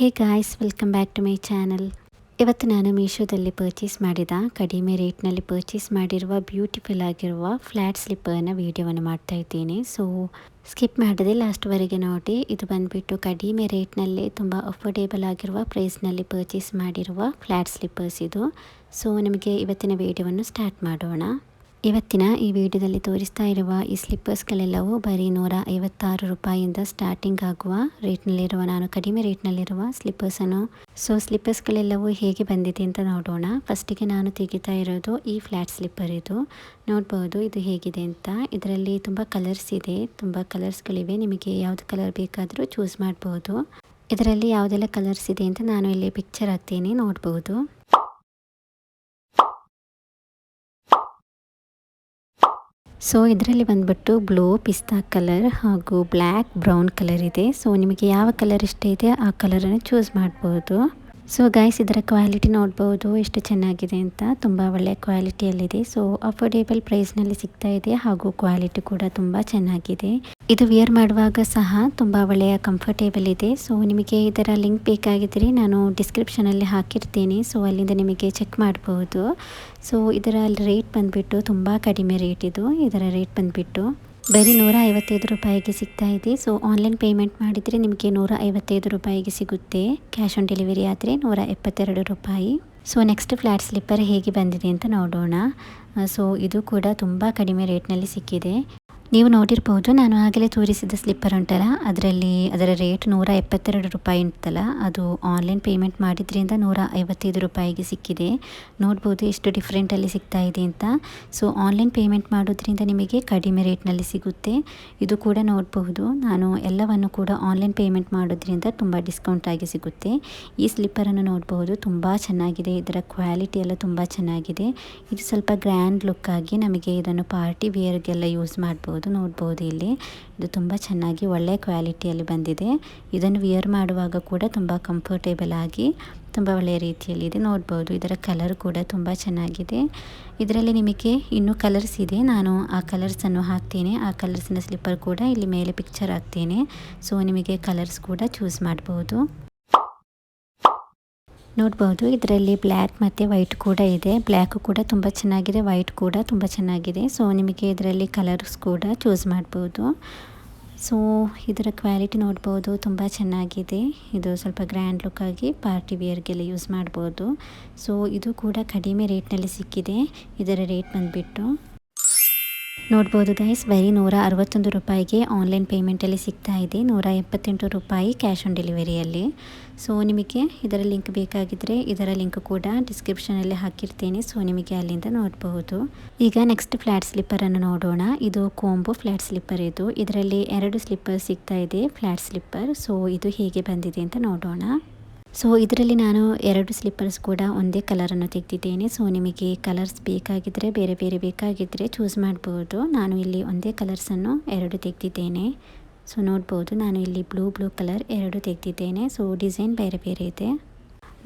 Hey guys, welcome back to my channel. ಇವತ್ತು ನಾನು ಮೀಶೋದಲ್ಲಿ ಪರ್ಚೇಸ್ ಮಾಡಿದ ಕಡಿಮೆ ರೇಟ್ನಲ್ಲಿ ಪರ್ಚೇಸ್ ಮಾಡಿರುವ ಬ್ಯೂಟಿಫುಲ್ ಆಗಿರುವ ಫ್ಲ್ಯಾಟ್ ಸ್ಲಿಪ್ಪರ್ನ ವೀಡಿಯೋವನ್ನು ಮಾಡ್ತಾ ಇದ್ದೀನಿ. ಸೊ ಸ್ಕಿಪ್ ಮಾಡದೆ ಲಾಸ್ಟ್ವರೆಗೆ ನೋಡಿ. ಇದು ಬಂದುಬಿಟ್ಟು ಕಡಿಮೆ ರೇಟ್ನಲ್ಲಿ, ತುಂಬ ಅಫೋರ್ಡೇಬಲ್ ಆಗಿರುವ ಪ್ರೈಸ್ನಲ್ಲಿ ಪರ್ಚೇಸ್ ಮಾಡಿರುವ ಫ್ಲ್ಯಾಟ್ ಸ್ಲಿಪ್ಪರ್ಸ್ ಇದು. ಸೊ ನಮಗೆ ಇವತ್ತಿನ ವೀಡಿಯೋವನ್ನು ಸ್ಟಾರ್ಟ್ ಮಾಡೋಣ. ಇವತ್ತಿನ ಈ ವಿಡಿಯೋದಲ್ಲಿ ತೋರಿಸ್ತಾ ಇರುವ ಈ ಸ್ಲಿಪ್ಪರ್ಸ್ಗಳೆಲ್ಲವೂ ಬರೀ ನೂರ ಐವತ್ತಾರು ರೂಪಾಯಿಯಿಂದ ಸ್ಟಾರ್ಟಿಂಗ್ ಆಗುವ ರೇಟ್ನಲ್ಲಿರುವ, ನಾನು ಕಡಿಮೆ ರೇಟ್ನಲ್ಲಿರುವ ಸ್ಲಿಪ್ಪರ್ಸನ್ನು. ಸೊ ಸ್ಲಿಪ್ಪರ್ಸ್ಗಳೆಲ್ಲವೂ ಹೇಗೆ ಬಂದಿದೆ ಅಂತ ನೋಡೋಣ. ಫಸ್ಟಿಗೆ ನಾನು ತೆಗಿತಾ ಇರೋದು ಈ ಫ್ಲ್ಯಾಟ್ ಸ್ಲಿಪ್ಪರ್ ಇದು. ನೋಡ್ಬೋದು ಇದು ಹೇಗಿದೆ ಅಂತ. ಇದರಲ್ಲಿ ತುಂಬ ಕಲರ್ಸ್ ಇದೆ. ತುಂಬ ಕಲರ್ಸ್ಗಳಿವೆ. ನಿಮಗೆ ಯಾವುದು ಕಲರ್ ಬೇಕಾದರೂ ಚೂಸ್ ಮಾಡ್ಬೋದು. ಇದರಲ್ಲಿ ಯಾವುದೆಲ್ಲ ಕಲರ್ಸ್ ಇದೆ ಅಂತ ನಾನು ಇಲ್ಲಿ ಪಿಕ್ಚರ್ ಹಾಕ್ತೀನಿ. ನೋಡ್ಬೋದು. ಸೊ ಇದರಲ್ಲಿ ಬಂದ್ಬಿಟ್ಟು ಬ್ಲೂ ಪಿಸ್ತಾ ಕಲರ್ ಹಾಗೂ ಬ್ಲ್ಯಾಕ್ ಬ್ರೌನ್ ಕಲರ್ ಇದೆ. ಸೊ ನಿಮಗೆ ಯಾವ ಕಲರ್ ಇಷ್ಟ ಇದೆ ಆ ಕಲರನ್ನು ಚೂಸ್ ಮಾಡ್ಬೋದು. ಸೊ ಗೈಸ್ ಇದರ ಕ್ವಾಲಿಟಿ ನೋಡ್ಬೋದು, ಎಷ್ಟು ಚೆನ್ನಾಗಿದೆ ಅಂತ. ತುಂಬ ಒಳ್ಳೆಯ ಕ್ವಾಲಿಟಿಯಲ್ಲಿದೆ ಸೊ ಅಫೋರ್ಡೇಬಲ್ ಪ್ರೈಸ್ನಲ್ಲಿ ಸಿಗ್ತಾ ಇದೆ ಹಾಗೂ ಕ್ವಾಲಿಟಿ ಕೂಡ ತುಂಬ ಚೆನ್ನಾಗಿದೆ. ಇದು ವಿಯರ್ ಮಾಡುವಾಗ ಸಹ ತುಂಬ ಒಳ್ಳೆಯ ಕಂಫರ್ಟೇಬಲ್ ಇದೆ. ಸೊ ನಿಮಗೆ ಇದರ ಲಿಂಕ್ ಬೇಕಾಗಿದ್ದರೆ ನಾನು ಡಿಸ್ಕ್ರಿಪ್ಷನಲ್ಲಿ ಹಾಕಿರ್ತೀನಿ. ಸೊ ಅಲ್ಲಿಂದ ನಿಮಗೆ ಚೆಕ್ ಮಾಡ್ಬೋದು. ಸೊ ಇದರ ರೇಟ್ ಬಂದುಬಿಟ್ಟು ತುಂಬ ಕಡಿಮೆ ರೇಟ್ ಇದು. ಇದರ ರೇಟ್ ಬಂದುಬಿಟ್ಟು ಬರೀ ನೂರ ಐವತ್ತೈದು ರೂಪಾಯಿಗೆ ಸಿಗ್ತಾ ಇದೆ. ಸೊ ಆನ್ಲೈನ್ ಪೇಮೆಂಟ್ ಮಾಡಿದರೆ ನಿಮಗೆ ನೂರ ಐವತ್ತೈದು ರೂಪಾಯಿಗೆ ಸಿಗುತ್ತೆ. ಕ್ಯಾಶ್ ಆನ್ ಡೆಲಿವರಿ ಆದರೆ ನೂರ ಎಪ್ಪತ್ತೆರಡು ರೂಪಾಯಿ. ಸೊ ನೆಕ್ಸ್ಟ್ ಫ್ಲ್ಯಾಟ್ ಸ್ಲಿಪ್ಪರ್ ಹೇಗೆ ಬಂದಿದೆ ಅಂತ ನೋಡೋಣ. ಸೊ ಇದು ಕೂಡ ತುಂಬ ಕಡಿಮೆ ರೇಟ್ನಲ್ಲಿ ಸಿಕ್ಕಿದೆ. ನೀವು ನೋಡಿರ್ಬೋದು, ನಾನು ಆಗಲೇ ತೋರಿಸಿದ ಸ್ಲಿಪ್ಪರ್ ಉಂಟಲ್ಲ, ಅದರಲ್ಲಿ ಅದರ ರೇಟ್ ನೂರ ಎಪ್ಪತ್ತೆರಡು ರೂಪಾಯಿ ಉಂಟಲ್ಲ, ಅದು ಆನ್ಲೈನ್ ಪೇಮೆಂಟ್ ಮಾಡಿದ್ರಿಂದ ನೂರ ಐವತ್ತೈದು ರೂಪಾಯಿಗೆ ಸಿಕ್ಕಿದೆ. ನೋಡ್ಬೋದು ಎಷ್ಟು ಡಿಫ್ರೆಂಟಲ್ಲಿ ಸಿಗ್ತಾ ಇದೆ ಅಂತ. ಸೊ ಆನ್ಲೈನ್ ಪೇಮೆಂಟ್ ಮಾಡೋದ್ರಿಂದ ನಿಮಗೆ ಕಡಿಮೆ ರೇಟ್ನಲ್ಲಿ ಸಿಗುತ್ತೆ. ಇದು ಕೂಡ ನೋಡಬಹುದು ನಾನು ಎಲ್ಲವನ್ನು ಕೂಡ ಆನ್ಲೈನ್ ಪೇಮೆಂಟ್ ಮಾಡೋದ್ರಿಂದ ತುಂಬ ಡಿಸ್ಕೌಂಟ್ ಆಗಿ ಸಿಗುತ್ತೆ. ಈ ಸ್ಲಿಪ್ಪರನ್ನು ನೋಡಬಹುದು ತುಂಬ ಚೆನ್ನಾಗಿದೆ, ಇದರ ಕ್ವಾಲಿಟಿ ಎಲ್ಲ ತುಂಬ ಚೆನ್ನಾಗಿದೆ. ಇದು ಸ್ವಲ್ಪ ಗ್ರ್ಯಾಂಡ್ ಲುಕ್ ಆಗಿ ನಮಗೆ ಇದನ್ನು ಪಾರ್ಟಿ ವೇರ್ಗೆಲ್ಲ ಯೂಸ್ ಮಾಡ್ಬೋದು. ನೋಡ್ಬೋದು ಇಲ್ಲಿ. ಇದು ತುಂಬ ಚೆನ್ನಾಗಿ ಒಳ್ಳೆಯ ಕ್ವಾಲಿಟಿಯಲ್ಲಿ ಬಂದಿದೆ. ಇದನ್ನು ವಿಯರ್ ಮಾಡುವಾಗ ಕೂಡ ತುಂಬ ಕಂಫರ್ಟೇಬಲ್ ಆಗಿ ತುಂಬ ಒಳ್ಳೆಯ ರೀತಿಯಲ್ಲಿ ಇದೆ. ನೋಡ್ಬೋದು, ಇದರ ಕಲರ್ ಕೂಡ ತುಂಬ ಚೆನ್ನಾಗಿದೆ. ಇದರಲ್ಲಿ ನಿಮಗೆ ಇನ್ನೂ ಕಲರ್ಸ್ ಇದೆ. ನಾನು ಆ ಕಲರ್ಸನ್ನು ಹಾಕ್ತೇನೆ. ಆ ಕಲರ್ಸಿನ ಸ್ಲಿಪ್ಪರ್ ಕೂಡ ಇಲ್ಲಿ ಮೇಲೆ ಪಿಕ್ಚರ್ ಹಾಕ್ತೇನೆ. ಸೊ ನಿಮಗೆ ಕಲರ್ಸ್ ಕೂಡ ಚೂಸ್ ಮಾಡ್ಬೋದು. ನೋಡ್ಬೋದು, ಇದರಲ್ಲಿ ಬ್ಲ್ಯಾಕ್ ಮತ್ತು ವೈಟ್ ಕೂಡ ಇದೆ. ಬ್ಲ್ಯಾಕು ಕೂಡ ತುಂಬ ಚೆನ್ನಾಗಿದೆ, ವೈಟ್ ಕೂಡ ತುಂಬ ಚೆನ್ನಾಗಿದೆ. ಸೊ ನಿಮಗೆ ಇದರಲ್ಲಿ ಕಲರ್ಸ್ ಕೂಡ ಚೂಸ್ ಮಾಡ್ಬೋದು. ಸೊ ಇದರ ಕ್ವಾಲಿಟಿ ನೋಡ್ಬೋದು, ತುಂಬ ಚೆನ್ನಾಗಿದೆ. ಇದು ಸ್ವಲ್ಪ ಗ್ರ್ಯಾಂಡ್ ಲುಕ್ಕಾಗಿ ಪಾರ್ಟಿ ವೇರ್ಗೆಲ್ಲ ಯೂಸ್ ಮಾಡ್ಬೋದು. ಸೊ ಇದು ಕೂಡ ಕಡಿಮೆ ರೇಟ್ನಲ್ಲಿ ಸಿಕ್ಕಿದೆ. ಇದರ ರೇಟ್ ಬಂದುಬಿಟ್ಟು. ನೋಡ್ಬೋದು ಗೈಸ್ ಬರೀ ನೂರ ಅರವತ್ತೊಂದು ರೂಪಾಯಿಗೆ ಆನ್ಲೈನ್ ಪೇಮೆಂಟಲ್ಲಿ ಸಿಗ್ತಾ ಇದೆ. ನೂರ ಎಪ್ಪತ್ತೆಂಟು ರೂಪಾಯಿ ಕ್ಯಾಶ್ ಆನ್ ಡೆಲಿವರಿಯಲ್ಲಿ ಸೊ ನಿಮಗೆ ಇದರ ಲಿಂಕ್ ಬೇಕಾಗಿದ್ದರೆ ಇದರ ಲಿಂಕ್ ಕೂಡ ಡಿಸ್ಕ್ರಿಪ್ಷನಲ್ಲಿ ಹಾಕಿರ್ತೀನಿ. ಸೊ ನಿಮಗೆ ಅಲ್ಲಿಂದ ನೋಡಬಹುದು ಈಗ ನೆಕ್ಸ್ಟ್ ಫ್ಲ್ಯಾಟ್ ಸ್ಲಿಪ್ಪರನ್ನು ನೋಡೋಣ. ಇದು ಕೋಂಬೋ ಫ್ಲ್ಯಾಟ್ ಸ್ಲಿಪ್ಪರ್ ಇದು. ಇದರಲ್ಲಿ ಎರಡು ಸ್ಲಿಪ್ಪರ್ ಸಿಗ್ತಾ ಇದೆ ಫ್ಲ್ಯಾಟ್ ಸ್ಲಿಪ್ಪರ್ ಸೊ ಇದು ಹೇಗೆ ಬಂದಿದೆ ಅಂತ ನೋಡೋಣ. ಸೊ ಇದರಲ್ಲಿ ನಾನು ಎರಡು ಸ್ಲಿಪ್ಪರ್ಸ್ ಕೂಡ ಒಂದೇ ಕಲರನ್ನು ತೆಗೆದಿದ್ದೇನೆ. ಸೊ ನಿಮಗೆ ಕಲರ್ಸ್ ಬೇಕಾಗಿದ್ದರೆ ಬೇರೆ ಬೇರೆ ಬೇಕಾಗಿದ್ದರೆ ಚೂಸ್ ಮಾಡ್ಬೋದು. ನಾನು ಇಲ್ಲಿ ಒಂದೇ ಕಲರ್ಸನ್ನು ಎರಡು ತೆಗೆದಿದ್ದೇನೆ. ಸೊ ನೋಡ್ಬೋದು, ನಾನು ಇಲ್ಲಿ ಬ್ಲೂ ಬ್ಲೂ ಕಲರ್ ಎರಡು ತೆಗೆದಿದ್ದೇನೆ. ಸೊ ಡಿಸೈನ್ ಬೇರೆ ಬೇರೆ ಇದೆ.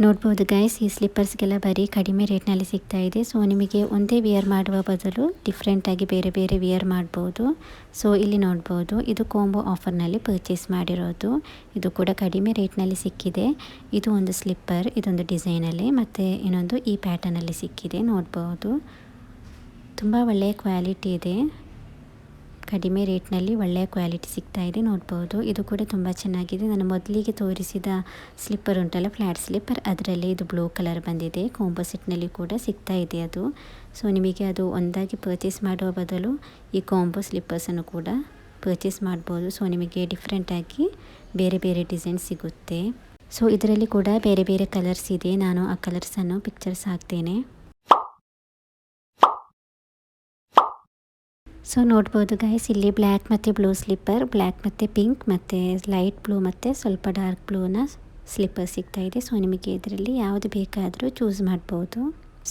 ನೋಡ್ಬೋದು ಗೈಸ್ ಈ ಸ್ಲಿಪ್ಪರ್ಸ್ಗೆಲ್ಲ ಬರೀ ಕಡಿಮೆ ರೇಟ್ನಲ್ಲಿ ಸಿಗ್ತಾ ಇದೆ. ಸೊ ನಿಮಗೆ ಒಂದೇ ವಿಯರ್ ಮಾಡುವ ಬದಲು ಡಿಫ್ರೆಂಟಾಗಿ ಬೇರೆ ಬೇರೆ ವಿಯರ್ ಮಾಡ್ಬೋದು. ಸೊ ಇಲ್ಲಿ ನೋಡ್ಬೋದು, ಇದು ಕೋಂಬೋ ಆಫರ್ನಲ್ಲಿ ಪರ್ಚೇಸ್ ಮಾಡಿರೋದು. ಇದು ಕೂಡ ಕಡಿಮೆ ರೇಟ್ನಲ್ಲಿ ಸಿಕ್ಕಿದೆ. ಇದು ಒಂದು ಸ್ಲಿಪ್ಪರ್ ಇದೊಂದು ಡಿಸೈನಲ್ಲಿ ಮತ್ತು ಇನ್ನೊಂದು ಈ ಪ್ಯಾಟರ್ನಲ್ಲಿ ಸಿಕ್ಕಿದೆ. ನೋಡ್ಬೋದು. ತುಂಬ ಒಳ್ಳೆಯ ಕ್ವಾಲಿಟಿ ಇದೆ. ಕಡಿಮೆ ರೇಟ್ನಲ್ಲಿ ಒಳ್ಳೆಯ ಕ್ವಾಲಿಟಿ ಸಿಗ್ತಾ ಇದೆ, ನೋಡ್ಬೋದು. ಇದು ಕೂಡ ತುಂಬ ಚೆನ್ನಾಗಿದೆ. ನಾನು ಮೊದಲಿಗೆ ತೋರಿಸಿದ ಸ್ಲಿಪ್ಪರ್ ಉಂಟಲ್ಲ ಫ್ಲ್ಯಾಟ್ ಸ್ಲಿಪ್ಪರ್. ಅದರಲ್ಲಿ ಇದು ಬ್ಲೂ ಕಲರ್ ಬಂದಿದೆ. ಕಾಂಬೋಸಿಟ್ನಲ್ಲಿ ಕೂಡ ಸಿಗ್ತಾ ಇದೆ ಅದು. ಸೊ ನಿಮಗೆ ಅದು ಒಂದಾಗಿ ಪರ್ಚೇಸ್ ಮಾಡುವ ಬದಲು ಈ ಕಾಂಬೋ ಸ್ಲಿಪ್ಪರ್ಸನ್ನು ಕೂಡ ಪರ್ಚೇಸ್ ಮಾಡ್ಬೋದು. ಸೊ ನಿಮಗೆ ಡಿಫ್ರೆಂಟಾಗಿ ಬೇರೆ ಬೇರೆ ಡಿಸೈನ್ ಸಿಗುತ್ತೆ. ಸೊ ಇದರಲ್ಲಿ ಕೂಡ ಬೇರೆ ಬೇರೆ ಕಲರ್ಸ್ ಇದೆ. ನಾನು ಆ ಕಲರ್ಸನ್ನು ಪಿಕ್ಚರ್ಸ್ ಹಾಕ್ತೇನೆ. ಸೊ ನೋಡ್ಬೋದು ಗೈಸ್ ಇಲ್ಲಿ ಬ್ಲ್ಯಾಕ್ ಮತ್ತು ಬ್ಲೂ ಸ್ಲಿಪ್ಪರ್ ಬ್ಲ್ಯಾಕ್ ಮತ್ತು ಪಿಂಕ್ ಮತ್ತು ಲೈಟ್ ಬ್ಲೂ ಮತ್ತು ಸ್ವಲ್ಪ ಡಾರ್ಕ್ ಬ್ಲೂನ ಸ್ಲಿಪ್ಪರ್ ಸಿಗ್ತಾ ಇದೆ. ಸೊ ನಿಮಗೆ ಇದರಲ್ಲಿ ಯಾವುದು ಬೇಕಾದರೂ ಚೂಸ್ ಮಾಡ್ಬೋದು.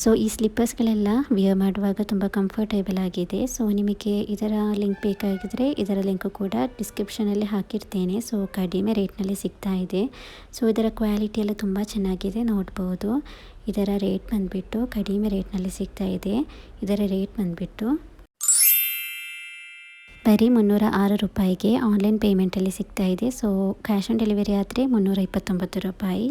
ಸೊ ಈ ಸ್ಲಿಪ್ಪರ್ಸ್ಗಳೆಲ್ಲ ವಿಯರ್ ಮಾಡುವಾಗ ತುಂಬ ಕಂಫರ್ಟೇಬಲ್ ಆಗಿದೆ. ಸೊ ನಿಮಗೆ ಇದರ ಲಿಂಕ್ ಬೇಕಾಗಿದ್ದರೆ ಇದರ ಲಿಂಕ್ ಕೂಡ ಡಿಸ್ಕ್ರಿಪ್ಷನಲ್ಲಿ ಹಾಕಿರ್ತೇನೆ. ಸೊ ಕಡಿಮೆ ರೇಟ್ನಲ್ಲಿ ಸಿಗ್ತಾ ಇದೆ. ಸೊ ಇದರ ಕ್ವಾಲಿಟಿ ಎಲ್ಲ ತುಂಬ ಚೆನ್ನಾಗಿದೆ, ನೋಡ್ಬೋದು. ಇದರ ರೇಟ್ ಬಂದುಬಿಟ್ಟು ಕಡಿಮೆ ರೇಟ್ನಲ್ಲಿ ಸಿಗ್ತಾ ಇದೆ. ಇದರ ರೇಟ್ ಬಂದುಬಿಟ್ಟು ಬರೀ ಮುನ್ನೂರ ಆರು ರೂಪಾಯಿಗೆ ಆನ್ಲೈನ್ ಪೇಮೆಂಟಲ್ಲಿ ಸಿಗ್ತಾ ಇದೆ. ಸೊ ಕ್ಯಾಶ್ ಆನ್ ಡೆಲಿವರಿ ಆದರೆ ಮುನ್ನೂರ ಇಪ್ಪತ್ತೊಂಬತ್ತು ರೂಪಾಯಿ.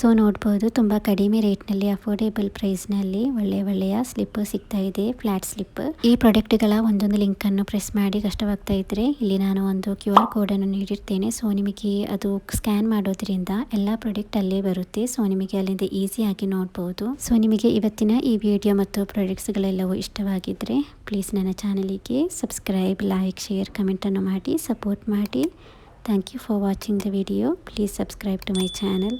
ಸೊ ನೋಡ್ಬೋದು ತುಂಬ ಕಡಿಮೆ ರೇಟ್ನಲ್ಲಿ ಅಫೋರ್ಡೇಬಲ್ ಪ್ರೈಸ್ನಲ್ಲಿ ಒಳ್ಳೆ ಒಳ್ಳೆಯ ಸ್ಲಿಪ್ಪು ಸಿಗ್ತಾ ಇದೆ ಫ್ಲಾಟ್ ಸ್ಲಿಪ್ ಈ ಪ್ರಾಡಕ್ಟ್ಗಳ ಒಂದೊಂದು ಲಿಂಕನ್ನು ಪ್ರೆಸ್ ಮಾಡಿ ಕಷ್ಟವಾಗ್ತಾ ಇದ್ದರೆ ಇಲ್ಲಿ ನಾನು ಒಂದು ಕ್ಯೂ ಆರ್ ಕೋಡನ್ನು ನೀಡಿರ್ತೇನೆ. ಸೊ ನಿಮಗೆ ಅದು ಸ್ಕ್ಯಾನ್ ಮಾಡೋದ್ರಿಂದ ಎಲ್ಲ ಪ್ರಾಡಕ್ಟ್ ಅಲ್ಲೇ ಬರುತ್ತೆ. ಸೊ ನಿಮಗೆ ಅಲ್ಲಿಂದ ಈಸಿಯಾಗಿ ನೋಡ್ಬೋದು. ಸೊ ನಿಮಗೆ ಇವತ್ತಿನ ಈ ವಿಡಿಯೋ ಮತ್ತು ಪ್ರಾಡಕ್ಟ್ಸ್ಗಳೆಲ್ಲವೂ ಇಷ್ಟವಾಗಿದ್ದರೆ ಪ್ಲೀಸ್ ನನ್ನ ಚಾನಲಿಗೆ ಸಬ್ಸ್ಕ್ರೈಬ್ ಲೈಕ್ ಶೇರ್ ಕಮೆಂಟನ್ನು ಮಾಡಿ ಸಪೋರ್ಟ್ ಮಾಡಿ. Thank you for watching the video please subscribe to my channel